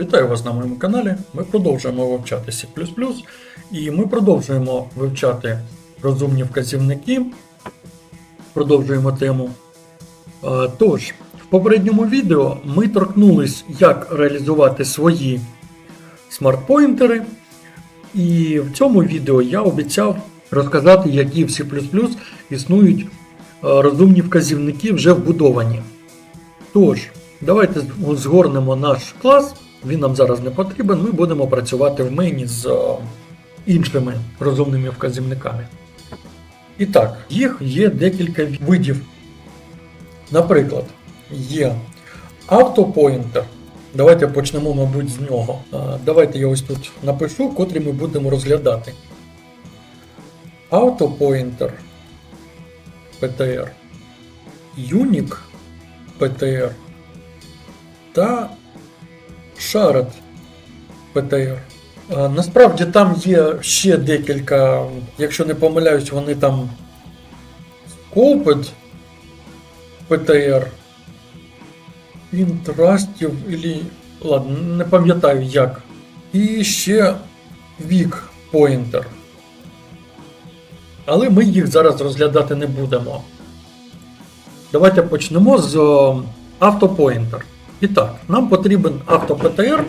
Вітаю вас на моєму каналі. Ми продовжуємо вивчати C++, і ми продовжуємо вивчати розумні вказівники. Продовжуємо тему. Е, Тож, в попередньому відео ми торкнулись, як реалізувати свої смарт-поінтери. І в цьому відео я обіцяв розказати, які в C існують е, розумні вказівники вже вбудовані. Тож, давайте згорнемо наш клас. Він нам зараз не потрібен. Ми будемо працювати в мені з е, іншими розумними вказівниками. І так, їх є декілька видів. Наприклад, є автопоінтер. Давайте почнемо, мабуть, з нього. Давайте я ось тут напишу, котрі ми будемо розглядати. Автопоінтер PTR, Unique PTR та PTR. А, Насправді там є ще декілька, якщо не помиляюсь, вони там Scoped PTR, Interactive, ілі, ладно, не пам'ятаю як. І ще Weak Pointer. Але ми їх зараз розглядати не будемо. Давайте почнемо з о, автопоінтер. І так, нам потрібен автопТР.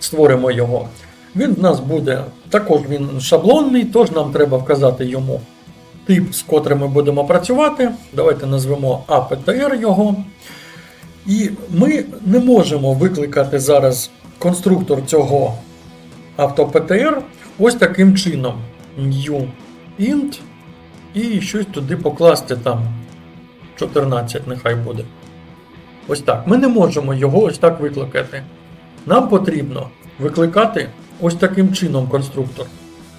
Створимо його. Він в нас буде також він шаблонний, тож нам треба вказати йому тип, з котрим ми будемо працювати. Давайте назвемо APTR його. І ми не можемо викликати зараз конструктор цього автопТР ось таким чином. New int і щось туди покласти там 14, нехай буде. Ось так. Ми не можемо його ось так викликати. Нам потрібно викликати ось таким чином конструктор.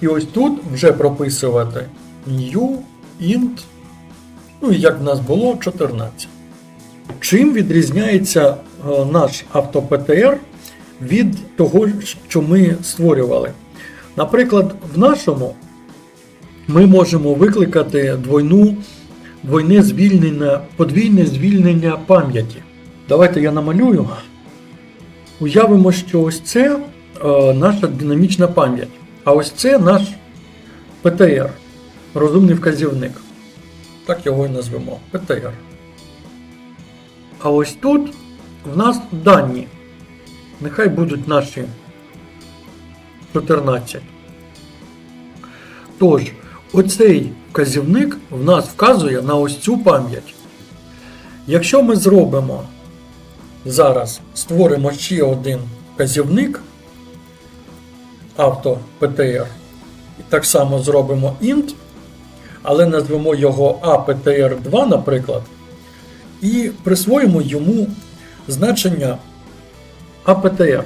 І ось тут вже прописувати new int, ну і як в нас було, 14. Чим відрізняється е, наш автопТР від того, що ми створювали? Наприклад, в нашому ми можемо викликати двойну, двойне звільнення, подвійне звільнення пам'яті. Давайте я намалюю. Уявимо, що ось це е, наша динамічна пам'ять, а ось це наш ПТР, розумний вказівник. Так його і назвемо ПТР. А ось тут в нас дані. Нехай будуть наші 14. Тож, оцей вказівник в нас вказує на ось цю пам'ять. Якщо ми зробимо зараз, створимо ще один вказівник авто PTR, і так само зробимо int, але назвемо його APTR2, наприклад, і присвоїмо йому значення APTR.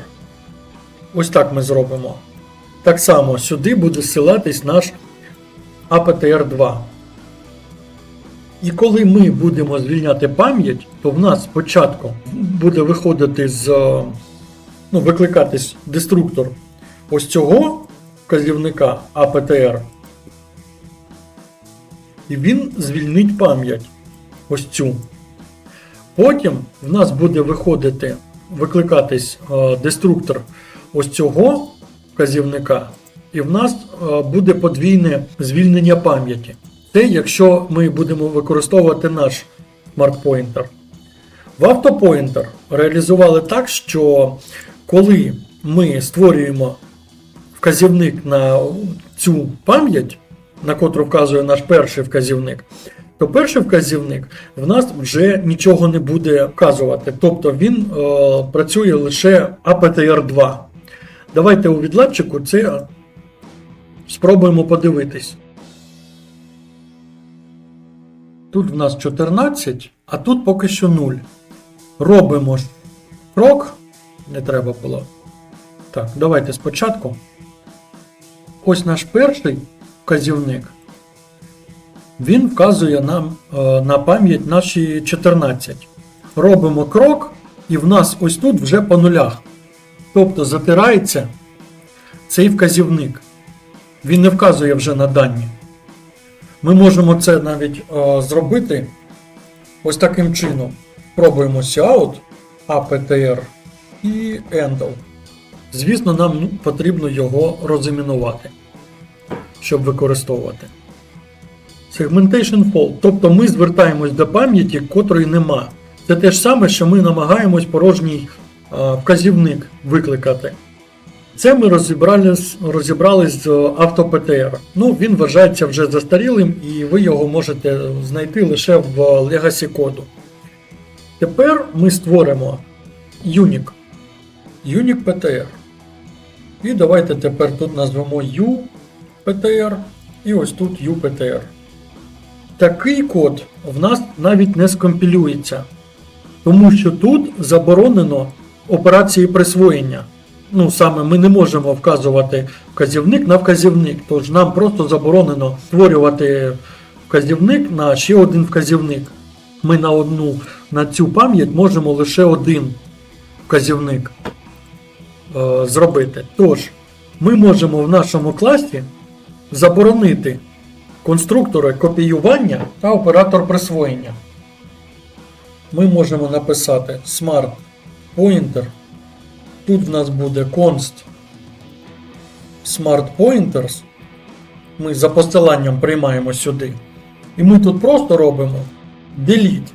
Ось так ми зробимо. Так само сюди буде ссилатись наш APTR2. І коли ми будемо звільняти пам'ять, то в нас спочатку буде виходити з е, ну, викликатись деструктор ось цього вказівника APTR. І він звільнить пам'ять. Ось цю. Потім в нас буде виходити, викликатись е, деструктор ось цього вказівника, і в нас е, буде подвійне звільнення пам'яті. Це якщо ми будемо використовувати наш смарт-поінтер. В автопоінтер реалізували так, що коли ми створюємо вказівник на цю пам'ять, на котру вказує наш перший вказівник, то перший вказівник в нас вже нічого не буде вказувати. Тобто він е, працює лише APTR2. Давайте у відладчику це спробуємо подивитись. Тут в нас 14, а тут поки що 0. Робимо крок. Не треба було. Так, давайте спочатку. Ось наш перший вказівник. Він вказує нам е, на пам'ять наші 14. Робимо крок, і в нас ось тут вже по нулях. Тобто затирається цей вказівник. Він не вказує вже на дані. Ми можемо це навіть е, зробити ось таким чином. Пробуємо cout APTR і handle. Звісно, нам потрібно його розімінувати, щоб використовувати. Segmentation fault, тобто ми звертаємось до пам'яті, котрої нема. Це те ж саме, що ми намагаємось порожній а, вказівник викликати. Це ми розібрались, розібрались з AutoPTR. Ну, він вважається вже застарілим, і ви його можете знайти лише в Legacy коду. Тепер ми створимо Unique. Unique PTR. І давайте тепер тут назвемо UPTR і ось тут UPTR. Такий код в нас навіть не скомпілюється, тому що тут заборонено операції присвоєння. Ну, саме ми не можемо вказувати вказівник на вказівник, тож нам просто заборонено створювати вказівник на ще один вказівник. Ми на одну на цю пам'ять можемо лише один вказівник е, зробити. Тож, ми можемо в нашому класі заборонити конструктори копіювання та оператор присвоєння. Ми можемо написати smart pointer. Тут в нас буде const smart pointers. Ми за посиланням приймаємо сюди. І ми тут просто робимо delete.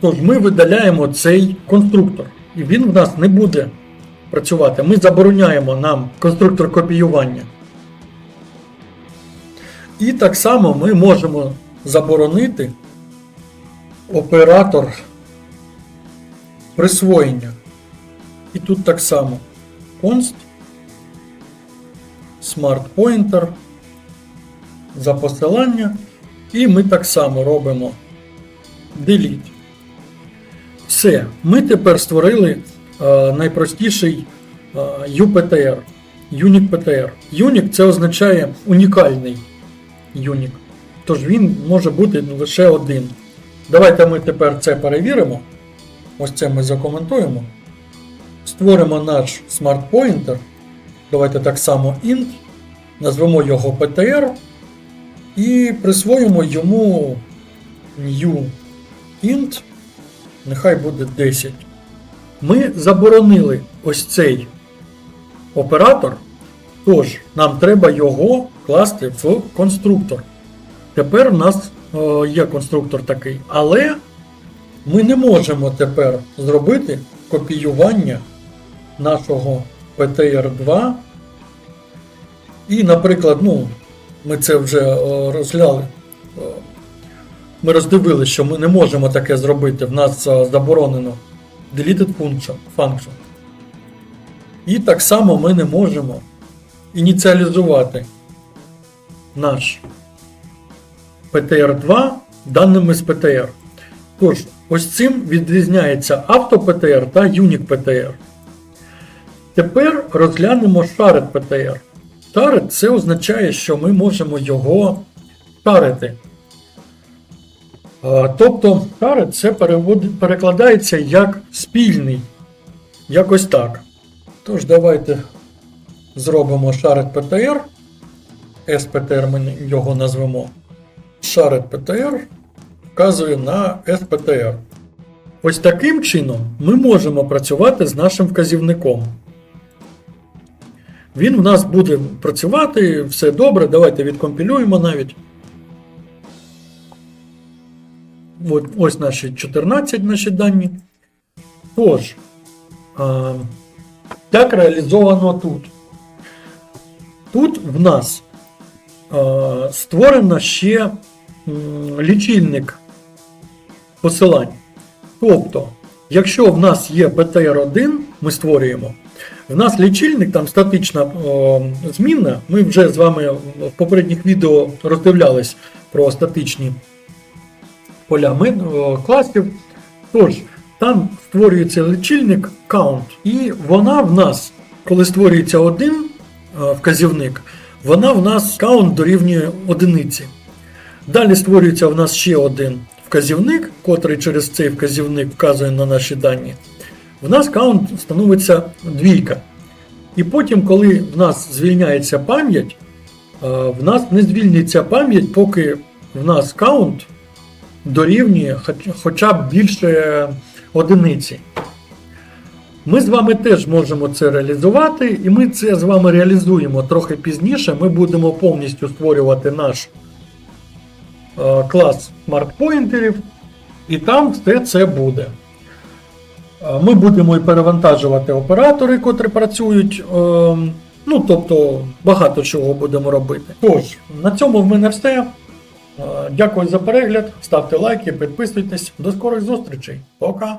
Тож ми видаляємо цей конструктор. І він в нас не буде працювати. Ми забороняємо нам конструктор копіювання. І так само ми можемо заборонити оператор присвоєння. І тут так само const smart pointer за посилання. І ми так само робимо delete. Все. Ми тепер створили е, найпростіший е, UPTR. Unique PTR. Unique це означає унікальний Unique. Тож він може бути лише один. Давайте ми тепер це перевіримо. Ось це ми закоментуємо. Створимо наш Smart Pointer. Давайте так само int. Назвемо його PTR. І присвоїмо йому new int. Нехай буде 10. Ми заборонили ось цей оператор. Тож, нам треба його класти в конструктор. Тепер у нас е, є конструктор такий. Але ми не можемо тепер зробити копіювання нашого PTR2. І, наприклад, ну, ми це вже е, розгляли. Е, Ми роздивилися, що ми не можемо таке зробити. В нас е, заборонено deleted function. І так само ми не можемо ініціалізувати наш PTR2 даними з PTR. Тож, ось цим відрізняється AutoPTR та Unique PTR. Тепер розглянемо Shared PTR. Shared це означає, що ми можемо його шарити. Тобто Shared це перекладається як спільний. Якось так. Тож, давайте зробимо Shared PTR. SPTR ми його назвемо. Shared PTR вказує на SPTR. Ось таким чином ми можемо працювати з нашим вказівником. Він в нас буде працювати, все добре. Давайте відкомпілюємо навіть. От, ось наші 14 наші дані. Тож, а, як реалізовано тут? Тут в нас а, створено ще м, лічильник посилань. Тобто, якщо в нас є PTR1, ми створюємо, в нас лічильник, там статична о, змінна, ми вже з вами в попередніх відео роздивлялись про статичні поля ми- о, класів. Тож, там створюється лічильник count, і вона в нас, коли створюється один е, вказівник, вона в нас count дорівнює одиниці. Далі створюється в нас ще один вказівник, котрий через цей вказівник вказує на наші дані. В нас каунт становиться двійка. І потім, коли в нас звільняється пам'ять, е, в нас не звільниться пам'ять, поки в нас каунт дорівнює хоча б більше одиниці. Ми з вами теж можемо це реалізувати, і ми це з вами реалізуємо трохи пізніше. Ми будемо повністю створювати наш е, клас смарт-поінтерів, і там все це буде. Е, Ми будемо і перевантажувати оператори, котрі працюють. е, Ну, тобто, багато чого будемо робити. Тож, на цьому в мене все. Е, Дякую за перегляд. Ставте лайки, підписуйтесь. До скорих зустрічей. Пока!